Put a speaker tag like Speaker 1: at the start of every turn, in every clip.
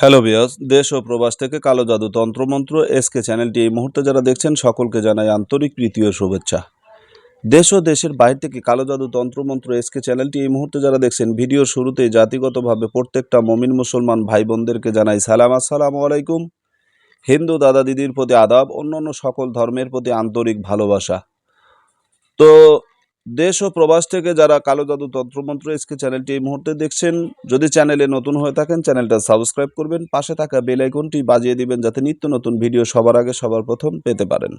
Speaker 1: Hello বিয়াস দেশ ও প্রবাস থেকে কালো জাদু তন্ত্রমন্ত্র এসকে চ্যানেলটি এই মুহূর্তে যারা দেখছেন, সকলকে জানাই আন্তরিক প্রীতি ও শুভেচ্ছা। দেশ ও দেশের বাইরে থেকে কালো জাদু তন্ত্রমন্ত্র এসকে চ্যানেলটি এই মুহূর্তে যারা দেখছেন, ভিডিওর শুরুতেই জাতিগতভাবে প্রত্যেকটা মমিন মুসলমান ভাই বোনদেরকে জানাই সালাম। আসসালামু আলাইকুম। হিন্দু দাদা দিদির প্রতি আদাব, অন্যান্য সকল ধর্মের প্রতি আন্তরিক ভালোবাসা। তো দেশ ও প্রবাস থেকে যারা কালো জাদু তন্ত্রমন্ত্র এসকে চ্যানেলটি এই মুহূর্তে দেখছেন, যদি চ্যানেলে নতুন হয়ে থাকেন, চ্যানেলটা সাবস্ক্রাইব করবেন, পাশে থাকা বেল আইকনটি বাজিয়ে দিবেন যাতে নিত্য নতুন ভিডিও সবার আগে সবার প্রথম পেতে পারেন।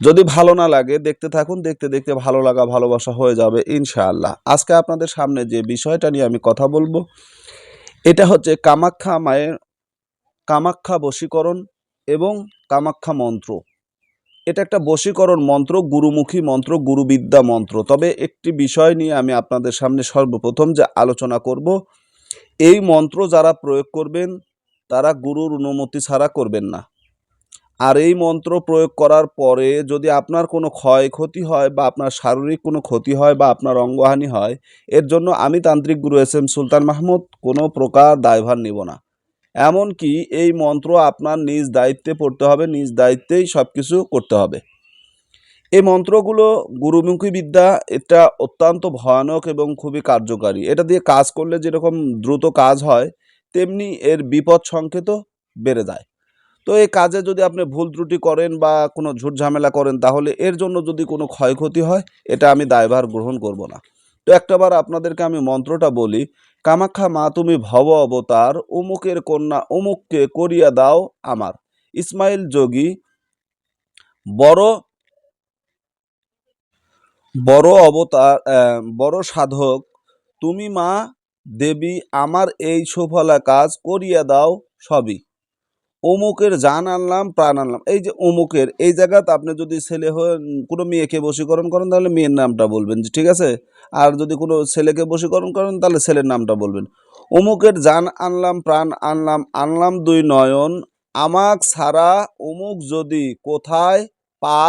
Speaker 1: যদি ভালো না লাগে, দেখতে থাকুন, দেখতে দেখতে ভালো লাগা, ভালোবাসা হয়ে যাবে ইনশাআল্লাহ। আজকে আপনাদের সামনে যে বিষয়টা নিয়ে আমি কথা বলব, এটা হচ্ছে কামাখ্যা মায়ের কামাখ্যা বশীকরণ এবং কামাখ্যা মন্ত্র। এটা একটা বশীকরণ মন্ত্র, গুরুমুখী মন্ত্র, গুরুবিদ্যা মন্ত্র। তবে একটি বিষয় নিয়ে আমি আপনাদের সামনে সর্বপ্রথম যে আলোচনা করব, এই মন্ত্র যারা প্রয়োগ করবেন, তারা গুরুর অনুমতি ছাড়া করবেন না। আর এই মন্ত্র প্রয়োগ করার পরে যদি আপনার কোনো ক্ষয়ক্ষতি হয় বা আপনার শারীরিক কোনো ক্ষতি হয় বা আপনার অঙ্গহানি হয়, এর জন্য আমি তান্ত্রিক গুরু এস এম সুলতান মাহমুদ কোনো প্রকার দায়ভার নিব না। এমনকি এই মন্ত্র আপনার নিজ দায়িত্বে পড়তে হবে, নিজ দায়িত্বেই সব কিছু করতে হবে। এই মন্ত্রগুলো গুরুমুখী বিদ্যা, এটা অত্যন্ত ভয়ানক এবং খুবই কার্যকারী। এটা দিয়ে কাজ করলে যেরকম দ্রুত কাজ হয়, তেমনি এর বিপদ সংকেত বেড়ে যায়। তো এই কাজে যদি আপনি ভুল ত্রুটি করেন বা কোনো ঝুট ঝামেলা করেন, তাহলে এর জন্য যদি কোনো ক্ষয়ক্ষতি হয়, এটা আমি দায়ভার গ্রহণ করব না। তো একটাবার আপনাদেরকে আমি মন্ত্রটা বলি, কামাখ্যা মা তুমি ভব অবতার অমুকের কন্যা অমুককে করিয়া দাও আমার। ইসমাইল যোগী, বড় বড় অবতার বড় সাধক, তুমি মা, দেবী, আমার এই সুফলা কাজ করিয়া দাও সবই। অমুকের জান আনলাম, প্রাণ আনলাম। এই যে অমুকের, এই জায়গাতে আপনি যদি ছেলে হয়ে কোনো মেয়েকে বশীকরণ করেন, তাহলে মেয়ের নামটা বলবেন ঠিক আছে? আর যদি কোনো ছেলেকে বশীকরণ করেন, তাহলে ছেলের নামটা বলবেন। অমুকের জান আনলাম, প্রাণ আনলাম আনলাম দুই নয়ন, আমাক ছাড়া অমুক যদি কোথায় পা,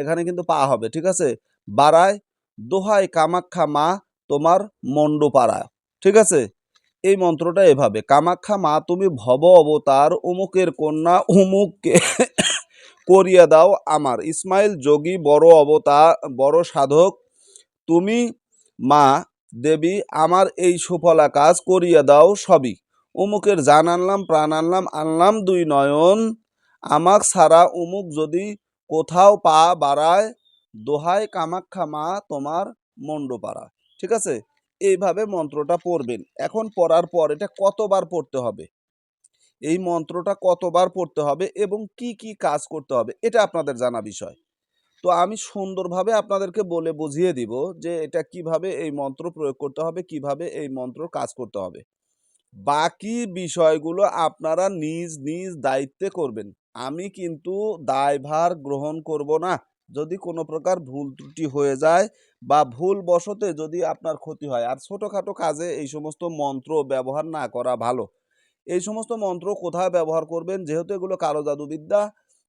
Speaker 1: এখানে কিন্তু পা হবে, ঠিক আছে? বাড়ায় দোহাই কামাখ্যা মা তোমার মন্ড পাড়ায় ঠিক আছে? এই মন্ত্রটা এভাবে, কামাখ্যা মা, তুমি ভব অবতার অমুকের কন্যা, উমুককে করিয়া দাও আমার। ইসমাইল যোগী, বড় অবতার বড় সাধক, তুমি মা, দেবী, আমার এই সুফলা কাজ করিয়া দাও সবই। উমুকের জান আনলাম, প্রাণ আনলাম আনলাম দুই নয়ন। আমাক ছাড়া অমুক যদি কোথাও পা বাড়ায়, দোহায় কামাখ্যা মা তোমার মন্ডপাড়া ঠিক আছে? এইভাবে মন্ত্রটা পড়বেন। এখন পড়ার পর এটা কতবার পড়তে হবে? এই মন্ত্রটা কতবার পড়তে হবে এবং কি কি কাজ করতে হবে, এটা আপনাদের জানা বিষয়। তো আমি সুন্দরভাবে আপনাদেরকে বলে বুঝিয়ে দিব যে এটা কীভাবে এই মন্ত্র প্রয়োগ করতে হবে, কীভাবে এই মন্ত্র কাজ করতে হবে। বাকি বিষয়গুলো আপনারা নিজ নিজ দায়িত্বে করবেন। আমি কিন্তু দায়ভার গ্রহণ করব না। যদি কোনো প্রকার ভুল ত্রুটি হয়ে যায় বা ভুল বশতে যদি আপনার ক্ষতি হয়, আর ছোটোখাটো কাজে এই সমস্ত মন্ত্র ব্যবহার না করা ভালো। এই সমস্ত মন্ত্র কোথায় ব্যবহার করবেন? যেহেতু এগুলো কালো জাদুবিদ্যা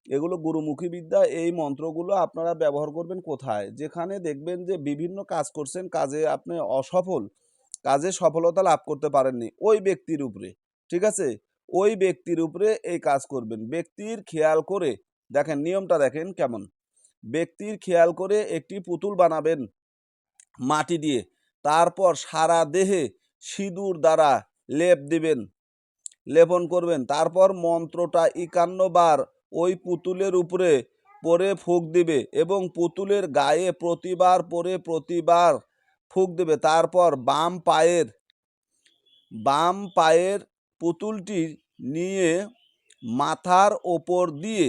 Speaker 1: এগুলো গুরুমুখী বিদ্যা, এই মন্ত্রগুলো আপনারা ব্যবহার করবেন কোথায়? যেখানে দেখবেন যে বিভিন্ন কাজ করছেন, কাজে আপনি অসফল, কাজে সফলতা লাভ করতে পারেননি, ওই ব্যক্তির উপরে, ঠিক আছে? ওই ব্যক্তির উপরে এই কাজ করবেন। ব্যক্তির খেয়াল করে দেখেন, নিয়মটা দেখেন কেমন? ব্যক্তির খেয়াল করে একটি পুতুল বানাবেন মাটি দিয়ে। তারপর সারা দেহে সিঁদুর দ্বারা লেপ দিবেন, লেপন করবেন। তারপর মন্ত্রটা একান্ন বার ওই পুতুলের উপরে পরে ফুঁক দিবে এবং পুতুলের গায়ে প্রতিবার পরে প্রতিবার ফুঁক দেবে। তারপর বাম পায়ের বাম পায়ের পুতুলটি নিয়ে মাথার ওপর দিয়ে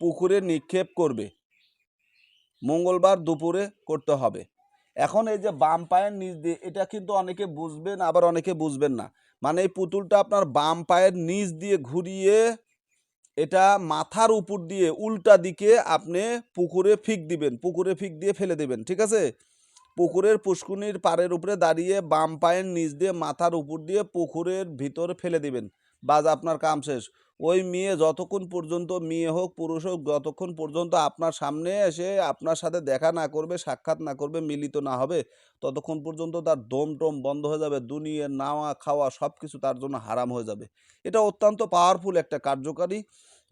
Speaker 1: পুকুরে নিক্ষেপ করবে। মঙ্গলবার দুপুরে করতে হবে। এখন এই যে বাম পায়ের নিচ দিয়ে, এটা কিন্তু অনেকে বুঝবেন, আবার অনেকে বুঝবেন না। মানে এই পুতুলটা আপনার বাম পায়ের নিচ দিয়ে ঘুরিয়ে, এটা মাথার উপর দিয়ে উল্টা দিকে আপনি পুকুরে ফিক দিবেন, পুকুরে ফিক দিয়ে ফেলে দেবেন, ঠিক আছে? পুকুরের পুষ্কুনির পাড়ের উপরে দাঁড়িয়ে বাম পায়ের নিচ দিয়ে মাথার উপর দিয়ে পুকুরের ভিতরে ফেলে দিবেন। বাজ আপনার কাম শেষ। ওই মেয়ে যতক্ষণ পর্যন্ত মেয়ে হোক, পুরুষ হোক, যতক্ষণ পর্যন্ত আপনার সামনে এসে আপনার সাথে দেখা না করবে, সাক্ষাৎ না করবে, মিলিত না হবে, ততক্ষণ পর্যন্ত তার দম টম বন্ধ হয়ে যাবে দুনিয়ার নাওয়া, খাওয়া সব কিছু তার জন্য হারাম হয়ে যাবে। এটা অত্যন্ত পাওয়ারফুল একটা কার্যকারী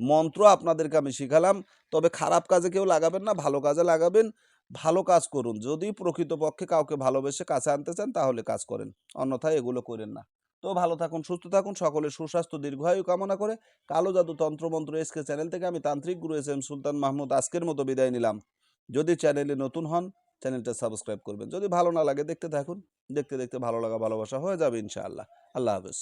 Speaker 1: মন্ত্র আপনাদেরকে আমি শিখালাম। তবে খারাপ কাজে কেউ লাগাবেন না, ভালো কাজে লাগাবেন। ভালো কাজ করুন। যদি প্রকৃতপক্ষে কাউকে ভালোবেসে কাছে আনতে চান, তাহলে কাজ করেন। অন্যথায় এগুলো করেন না। তো ভালো থাকুন, সুস্থ থাকুন সকলের সুস্বাস্থ্য, দীর্ঘায়ু কামনা করে কালো জাদু তন্ত্রমন্ত্র এসকে চ্যানেল থেকে আমি তান্ত্রিক গুরু এস এম সুলতান মাহমুদ আজকের মতো বিদায় নিলাম। যদি চ্যানেলে নতুন হন, চ্যানেলটা সাবস্ক্রাইব করবেন। যদি ভালো না লাগে দেখতে থাকুন, দেখতে দেখতে ভালো লাগা, ভালোবাসা হয়ে যাবে ইনশাআল্লাহ। আল্লাহ হাফেজ।